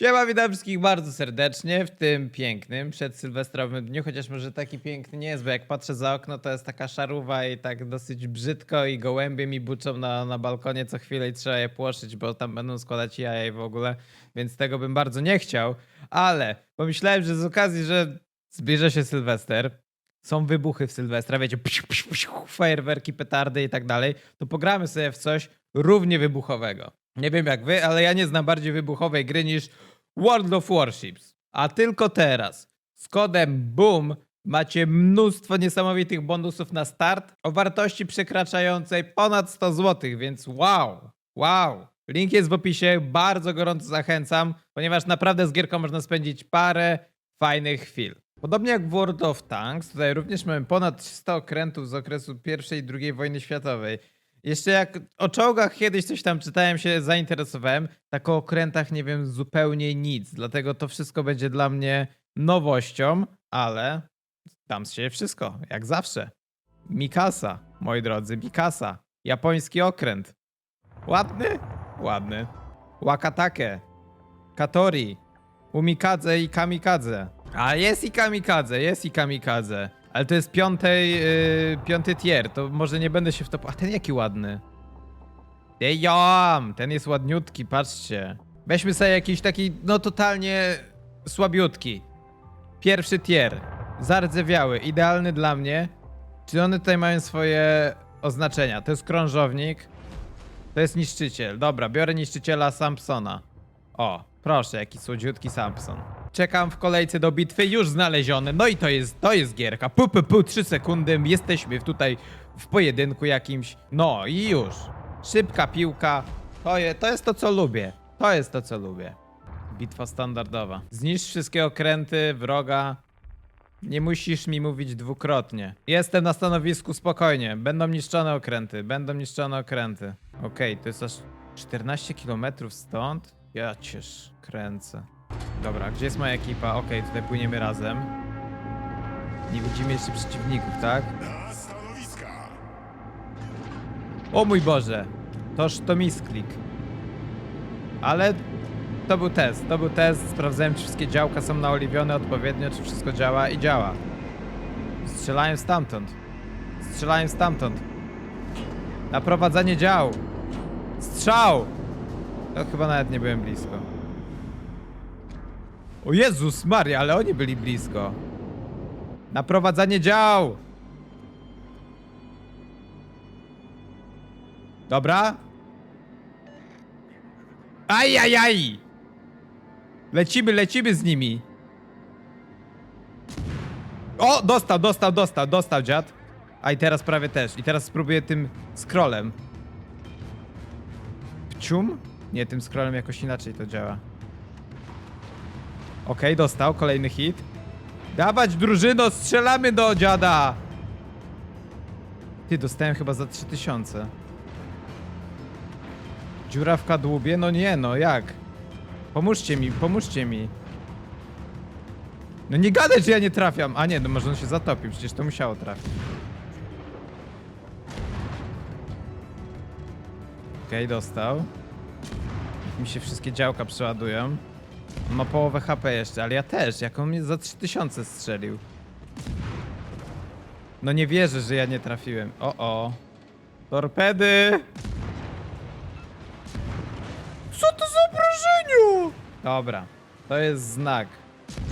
Siema, witam wszystkich bardzo serdecznie w tym pięknym przedsylwestrowym dniu, chociaż może taki piękny nie jest, bo jak patrzę za okno, to jest taka szaruwa i tak dosyć brzydko i gołębie mi buczą na, na balkonie co chwilę i trzeba je płoszyć, bo tam będą składać jaja i w ogóle, więc tego bym bardzo nie chciał, ale pomyślałem, że z okazji, że zbliża się Sylwester, są wybuchy w Sylwestra, wiecie, psiu, psiu, psiu, fajerwerki, petardy i tak dalej, to pogramy sobie w coś równie wybuchowego. Nie wiem jak wy, ale ja nie znam bardziej wybuchowej gry niż World of Warships. A tylko teraz z kodem BOOM macie mnóstwo niesamowitych bonusów na start o wartości przekraczającej ponad 100 zł, więc wow, wow. Link jest w opisie, bardzo gorąco zachęcam, ponieważ naprawdę z gierką można spędzić parę fajnych chwil. Podobnie jak w World of Tanks, tutaj również mamy ponad 100 okrętów z okresu I i II wojny światowej. Jeszcze jak o czołgach kiedyś coś tam czytałem, się zainteresowałem, tak o okrętach nie wiem zupełnie nic, dlatego to wszystko będzie dla mnie nowością, ale tam się wszystko, jak zawsze. Mikasa, moi drodzy, Mikasa, japoński okręt. Ładny? Ładny. Wakatake, Katori, Umikadze i Kamikadze. A jest i Kamikadze, jest i Kamikadze. Ale to jest piątej, yy, piąty tier, to może nie będę się w to... A ten jaki ładny. Ejam, ten jest ładniutki, patrzcie. Weźmy sobie jakiś taki, no totalnie słabiutki. Pierwszy tier, zardzewiały, idealny dla mnie. Czy one tutaj mają swoje oznaczenia? To jest krążownik, to jest niszczyciel. Dobra, biorę niszczyciela Sampsona. O, proszę, jaki słodziutki Sampson. Czekam w kolejce do bitwy, już znaleziony. No i to jest, to jest gierka. Pu, pu, pu, 3 sekundy, jesteśmy tutaj w pojedynku jakimś. No i już. Szybka piłka. To, je, to jest to, co lubię. To jest to, co lubię. Bitwa standardowa. Zniszcz wszystkie okręty wroga. Nie musisz mi mówić dwukrotnie. Jestem na stanowisku spokojnie. Będą niszczone okręty. Będą niszczone okręty. Okej, to jest aż 14 km stąd? Ja ciesz kręcę. Dobra, gdzie jest moja ekipa? Okej, tutaj płyniemy razem. Nie widzimy jeszcze przeciwników, tak? Na stanowiska! O mój Boże! Toż to misklik. Ale to był test, to był test. Sprawdzałem, czy wszystkie działka są naoliwione odpowiednio, czy wszystko działa i działa. Strzelają stamtąd. Strzelają stamtąd. Naprowadzanie dział. Strzał! To chyba nawet nie byłem blisko. O Jezus Maria, ale oni byli blisko. Naprowadzanie dział! Dobra. Ajajaj! Lecimy, lecimy z nimi. O, dostał, dostał, dostał, dostał dziad. A i teraz prawie też. I teraz spróbuję tym scrollem. Pcium? Nie, tym scrollem jakoś inaczej to działa. Okej, dostał, kolejny hit. Dawać drużyno, strzelamy do dziada! Ty, dostałem chyba za 3000. Dziura w kadłubie? No nie, no jak? Pomóżcie mi, pomóżcie mi. No nie gadaj, że ja nie trafiam. A nie, no może on się zatopił, przecież to musiało trafić. Okej, dostał. Niech mi się wszystkie działka przeładują. On ma połowę HP jeszcze, ale ja też. Jak on mnie za 3000 strzelił. No nie wierzę, że ja nie trafiłem. O, o. Torpedy! Co to za obrażeniu? Dobra, to jest znak,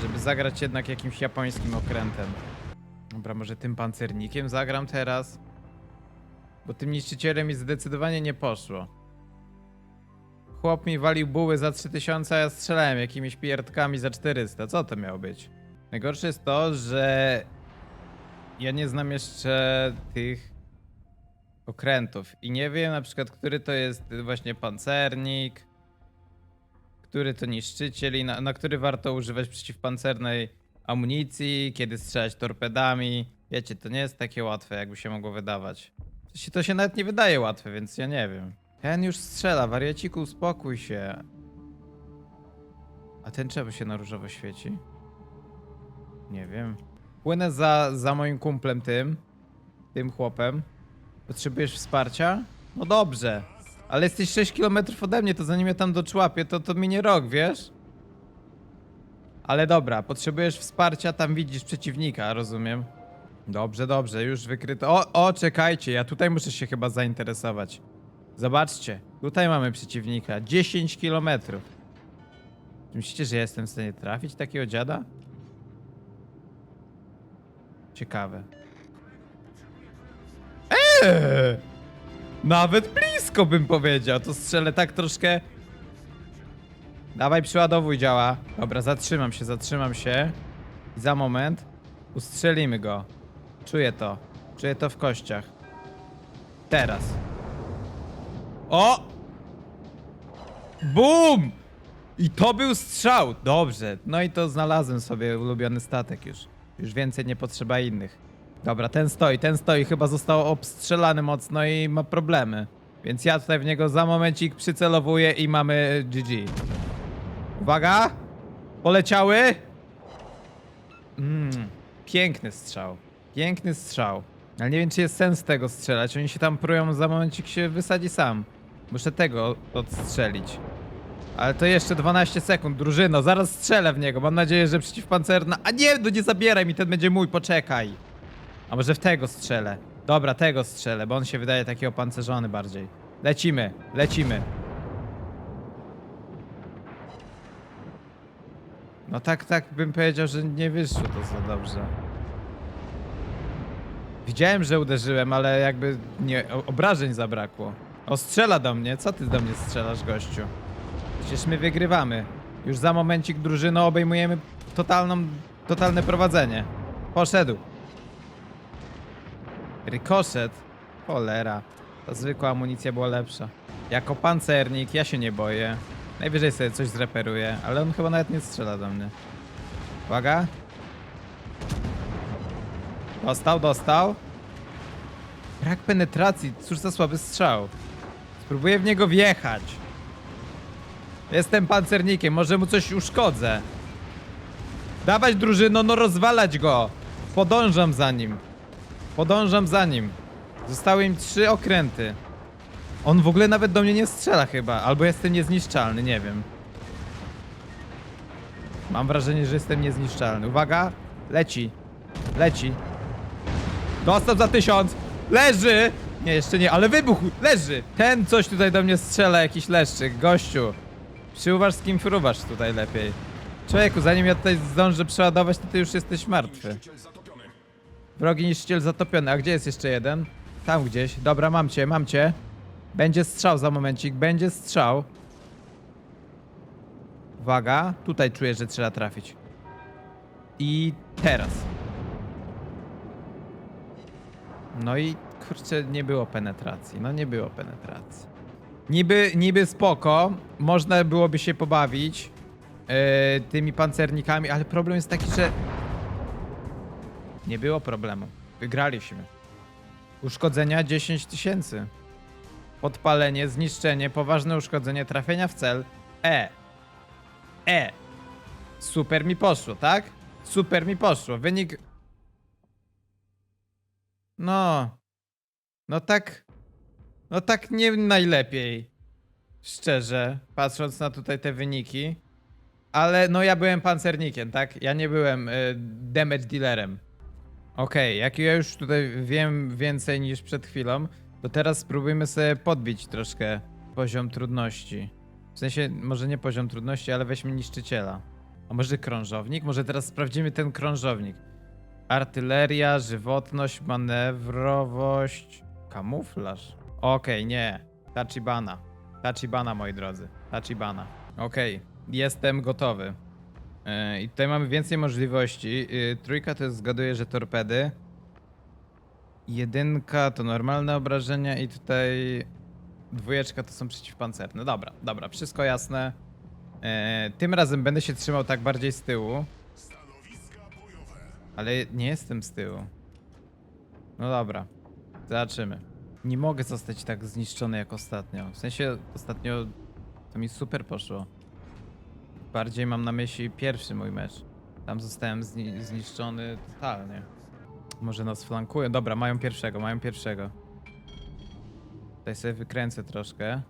żeby zagrać jednak jakimś japońskim okrętem. Dobra, może tym pancernikiem zagram teraz? Bo tym niszczycielem mi zdecydowanie nie poszło. Chłop mi walił buły za 3000, a ja strzelałem jakimiś pierdkami za 400. Co to miało być? Najgorsze jest to, że ja nie znam jeszcze tych okrętów i nie wiem na przykład, który to jest właśnie pancernik, który to niszczyciel i na, na który warto używać przeciwpancernej amunicji, kiedy strzelać torpedami. Wiecie, to nie jest takie łatwe, jakby się mogło wydawać. To się, to się nawet nie wydaje łatwe, więc ja nie wiem. Ten już strzela, wariaciku, uspokój się. A ten czemu się na różowo świeci? Nie wiem. Płynę za, za moim kumplem tym, tym chłopem. Potrzebujesz wsparcia? No dobrze. Ale jesteś 6 km ode mnie, to zanim ja tam doczłapię, to, to minie rok, wiesz? Ale dobra, potrzebujesz wsparcia, tam widzisz przeciwnika, rozumiem. Dobrze, dobrze, już wykryto. O, o, czekajcie, ja tutaj muszę się chyba zainteresować. Zobaczcie, tutaj mamy przeciwnika. 10 kilometrów. Myślicie, że ja jestem w stanie trafić takiego dziada? Ciekawe. Eee! Nawet blisko bym powiedział. To strzelę tak troszkę. Dawaj, przyładowuj działa. Dobra, zatrzymam się, zatrzymam się. I za moment ustrzelimy go. Czuję to. Czuję to w kościach. Teraz. O! Bum! I to był strzał. Dobrze. No i to znalazłem sobie ulubiony statek już. Już więcej nie potrzeba innych. Dobra, ten stoi, ten stoi. Chyba został obstrzelany mocno i ma problemy. Więc ja tutaj w niego za momencik przycelowuję i mamy GG. Uwaga! Poleciały! Mmm, piękny strzał. Piękny strzał. Ale nie wiem, czy jest sens tego strzelać. Oni się tam prują, za momencik się wysadzi sam. Muszę tego odstrzelić. Ale to jeszcze 12 sekund, drużyno, zaraz strzelę w niego. Mam nadzieję, że przeciwpancerna. A nie, no nie zabieraj mi, ten będzie mój, poczekaj. A może w tego strzelę? Dobra, tego strzelę, bo on się wydaje taki opancerzony bardziej. Lecimy, lecimy. No tak, tak bym powiedział, że nie wyszło to za dobrze. Widziałem, że uderzyłem, ale jakby nie, obrażeń zabrakło. O, strzela do mnie. Co ty do mnie strzelasz, gościu? Przecież my wygrywamy. Już za momencik drużyno obejmujemy totalną, totalne prowadzenie. Poszedł. Rykoszet. Cholera. Ta zwykła amunicja była lepsza. Jako pancernik ja się nie boję. Najwyżej sobie coś zreperuję, ale on chyba nawet nie strzela do mnie. Uwaga. Dostał, dostał. Brak penetracji, cóż za słaby strzał. Spróbuję w niego wjechać. Jestem pancernikiem, może mu coś uszkodzę. Dawać drużyno, no rozwalać go. Podążam za nim. Podążam za nim. Zostały im trzy okręty. On w ogóle nawet do mnie nie strzela chyba, albo jestem niezniszczalny, nie wiem. Mam wrażenie, że jestem niezniszczalny. Uwaga, leci. Leci. Dostał za tysiąc. Leży! Nie, jeszcze nie, ale wybuchł! Leży! Ten coś tutaj do mnie strzela, jakiś leszczyk. Gościu. Przyuważ z kim fruwasz tutaj lepiej. Człowieku, zanim ja tutaj zdążę przeładować, to ty już jesteś martwy. Wrogi niszczyciel zatopiony. A gdzie jest jeszcze jeden? Tam gdzieś. Dobra, mam cię, mam cię. Będzie strzał za momencik, będzie strzał. Uwaga, tutaj czuję, że trzeba trafić. I teraz. No i kurczę, nie było penetracji. No nie było penetracji. Niby, niby spoko, można byłoby się pobawić yy, tymi pancernikami, ale problem jest taki, że nie było problemu. Wygraliśmy. Uszkodzenia 10 tysięcy. Podpalenie, zniszczenie, poważne uszkodzenie, trafienia w cel. E. E. Super mi poszło, tak? Super mi poszło. Wynik. No. No tak. No tak nie najlepiej. Szczerze, patrząc na tutaj te wyniki. Ale no ja byłem pancernikiem, tak? Ja nie byłem y, damage dealerem. Okej, jak ja już tutaj wiem więcej niż przed chwilą, to teraz spróbujmy sobie podbić troszkę poziom trudności. W sensie, może nie poziom trudności, ale weźmy niszczyciela. A może krążownik? Może teraz sprawdzimy ten krążownik. Artyleria, żywotność, manewrowość, kamuflaż. Okej, nie. Tachibana. Tachibana, moi drodzy. Tachibana. Okej, jestem gotowy. Yy, I tutaj mamy więcej możliwości. Yy, trójka to jest, zgaduję, że torpedy. Jedynka to normalne obrażenia i tutaj dwójeczka to są przeciwpancerne. Dobra, dobra, wszystko jasne. Yy, tym razem będę się trzymał tak bardziej z tyłu, ale nie jestem z tyłu. No dobra, zobaczymy. Nie mogę zostać tak zniszczony jak ostatnio. W sensie ostatnio to mi super poszło. Bardziej mam na myśli pierwszy mój mecz. Tam zostałem zni zniszczony totalnie. Może nas flankują. Dobra, mają pierwszego, mają pierwszego. Tutaj sobie wykręcę troszkę.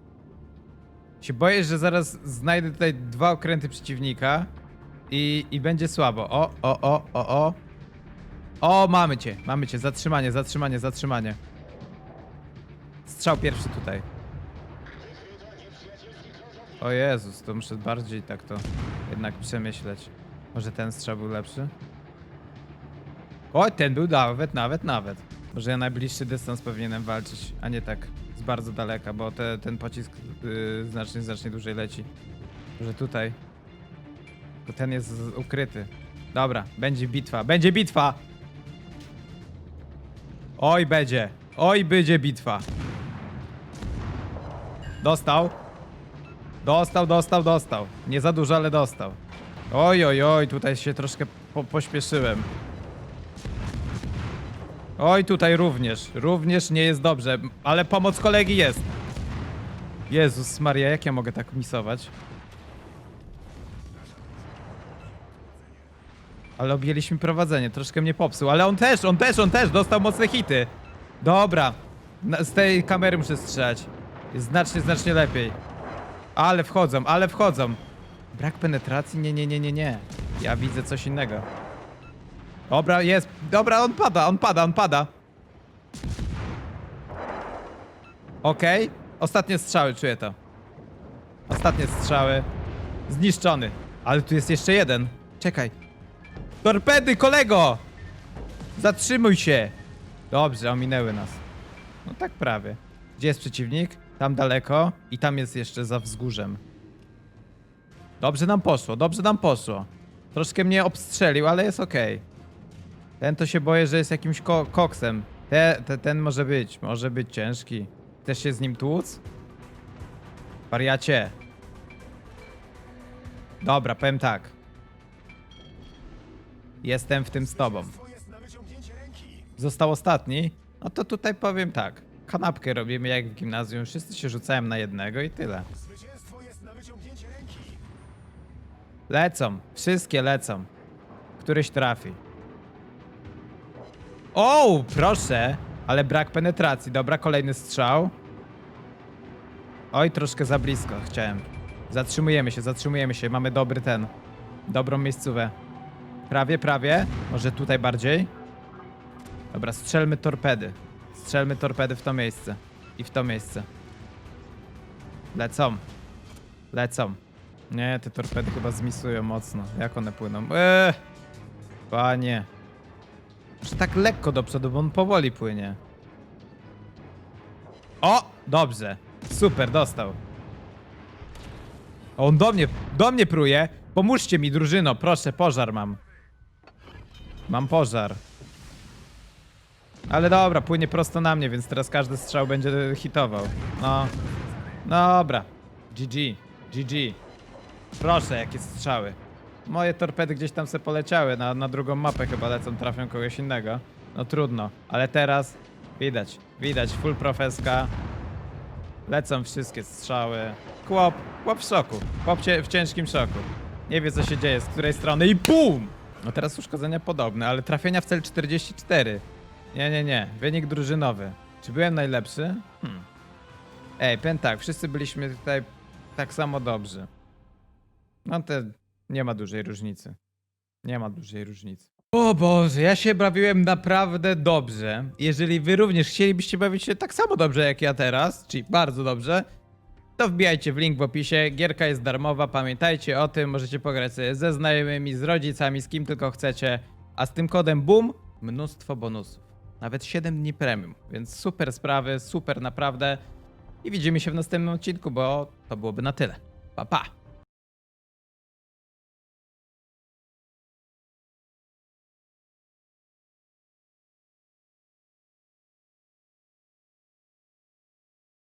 Się boję, że zaraz znajdę tutaj dwa okręty przeciwnika i, i będzie słabo. O, o, o, o, o. O, mamy cię, mamy cię. Zatrzymanie, zatrzymanie, zatrzymanie. Strzał pierwszy tutaj. O Jezus, to muszę bardziej tak to jednak przemyśleć. Może ten strzał był lepszy? O, ten był nawet, nawet, nawet. Może ja najbliższy dystans powinienem walczyć, a nie tak z bardzo daleka, bo te, ten pocisk yy, znacznie, znacznie dłużej leci. Może tutaj. Bo ten jest ukryty. Dobra, będzie bitwa, będzie bitwa! Oj, będzie. Oj, będzie bitwa. Dostał. Dostał, dostał, dostał. Nie za dużo, ale dostał. Oj, oj, oj, tutaj się troszkę po pośpieszyłem. Oj, tutaj również. Również nie jest dobrze, ale pomoc kolegi jest. Jezus Maria, jak ja mogę tak misować? Ale objęliśmy prowadzenie, troszkę mnie popsuł, ale on też, on też, on też dostał mocne hity. Dobra, Na, z tej kamery muszę strzelać. Jest znacznie, znacznie lepiej. Ale wchodzą, ale wchodzą. Brak penetracji? Nie, nie, nie, nie, nie. Ja widzę coś innego. Dobra, jest. Dobra, on pada, on pada, on pada. Okej. Ostatnie strzały, czuję to. Ostatnie strzały. Zniszczony. Ale tu jest jeszcze jeden. Czekaj. Torpedy, kolego! Zatrzymuj się! Dobrze, ominęły nas. No tak prawie. Gdzie jest przeciwnik? Tam daleko i tam jest jeszcze za wzgórzem. Dobrze nam poszło, dobrze nam poszło. Troszkę mnie obstrzelił, ale jest okej. Ten to się boję, że jest jakimś ko koksem. Te, te, ten może być, może być ciężki. Chcesz się z nim tłuc? Wariacie. Dobra, powiem tak. Jestem w tym z tobą. Został ostatni? No to tutaj powiem tak. Kanapkę robimy jak w gimnazjum. Wszyscy się rzucają na jednego i tyle. Lecą. Wszystkie lecą. Któryś trafi. O, proszę! Ale brak penetracji. Dobra, kolejny strzał. Oj, troszkę za blisko chciałem. Zatrzymujemy się, zatrzymujemy się. Mamy dobry ten. Dobrą miejscówę. Prawie, prawie. Może tutaj bardziej. Dobra, strzelmy torpedy. Strzelmy torpedy w to miejsce. I w to miejsce. Lecą. Lecą. Nie, te torpedy chyba zmisują mocno. Jak one płyną? Eee! Panie. Że tak lekko do przodu, bo on powoli płynie. O! Dobrze. Super, dostał. On do mnie, do mnie pruje. Pomóżcie mi, drużyno, proszę, pożar mam. Mam pożar. Ale dobra, płynie prosto na mnie, więc teraz każdy strzał będzie hitował. No. Dobra. GG. GG. Proszę, jakie strzały. Moje torpedy gdzieś tam se poleciały, na, na drugą mapę chyba lecą, trafią kogoś innego. No trudno, ale teraz widać, widać, full profeska. Lecą wszystkie strzały. Chłop, chłop w szoku, chłop w ciężkim szoku. Nie wie co się dzieje, z której strony i BUM! No teraz uszkodzenia podobne, ale trafienia w cel 44. Nie, nie, nie, wynik drużynowy. Czy byłem najlepszy? Hmm. Ej, powiem tak, wszyscy byliśmy tutaj tak samo dobrzy. No to nie ma dużej różnicy. Nie ma dużej różnicy. O Boże, ja się bawiłem naprawdę dobrze. Jeżeli wy również chcielibyście bawić się tak samo dobrze jak ja teraz, czyli bardzo dobrze, to wbijajcie w link w opisie. Gierka jest darmowa, pamiętajcie o tym. Możecie pograć sobie ze znajomymi, z rodzicami, z kim tylko chcecie. A z tym kodem BOOM mnóstwo bonusów. Nawet 7 dni premium, więc super sprawy, super naprawdę. I widzimy się w następnym odcinku, bo to byłoby na tyle. Pa, pa!